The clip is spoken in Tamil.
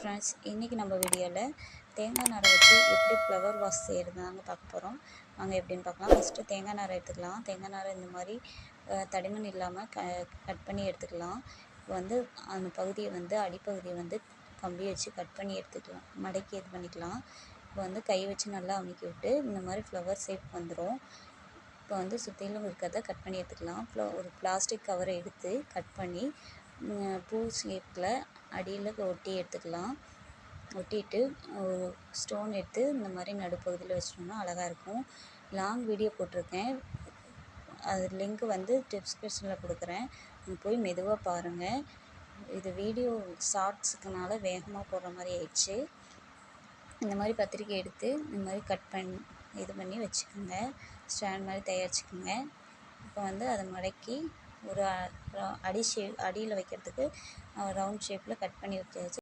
ஃப்ரெண்ட்ஸ் இன்றைக்கி நம்ம வீடியோவில் தேங்காய் நாரை வச்சு எப்படி ஃப்ளவர் வாஷ் செய்கிறதுனாங்க பார்க்க போகிறோம் வாங்க எப்படின்னு பார்க்கலாம். ஃபஸ்ட்டு தேங்காய் நாரை எடுத்துக்கலாம். தேங்காய் நாரை இந்த மாதிரி தடிமன் இல்லாமல் க கட் பண்ணி எடுத்துக்கலாம். இப்போ வந்து அந்த பகுதியை வந்து அடிப்பகுதியை வந்து கம்பி வச்சு கட் பண்ணி எடுத்துக்கலாம். மடக்கி இது பண்ணிக்கலாம். இப்போ வந்து கை வச்சு நல்லா அமுக்கி விட்டு இந்த மாதிரி ஃப்ளவர் ஷேப் வந்துடும் இப்போ வந்து சுற்றிலும் இருக்கிறத கட் பண்ணி எடுத்துக்கலாம். ஒரு பிளாஸ்டிக் கவரை எடுத்து கட் பண்ணி பூ ஷேப்பில் அடியில் ஒட்டி எடுத்துக்கலாம். ஒட்டிட்டு ஒரு ஸ்டோன் எடுத்து இந்த மாதிரி நடுப்பகுதியில் வச்சிட்டோம்னா அழகாக இருக்கும். லாங் வீடியோ போட்டிருக்கேன். அது லிங்க் வந்து டிஸ்கிரிப்ஷனில் கொடுக்குறேன். போய் மெதுவாக பாருங்கள் இது வீடியோ ஷார்ட்ஸுக்குனால வேகமாக போடுற மாதிரி ஆயிடுச்சு. இந்த மாதிரி பத்திரிக்கை எடுத்து இந்த மாதிரி கட் பண்ணி இது பண்ணி வச்சுக்கோங்க. ஸ்டாண்ட் மாதிரி தயாரிச்சுக்கோங்க. இப்போ வந்து அதை மடக்கி ஒரு அ- அடி ஷேப் அடியில் வைக்கிறதுக்கு ரவுண்ட் ஷேப்பில் கட் பண்ணி வச்சாச்சு.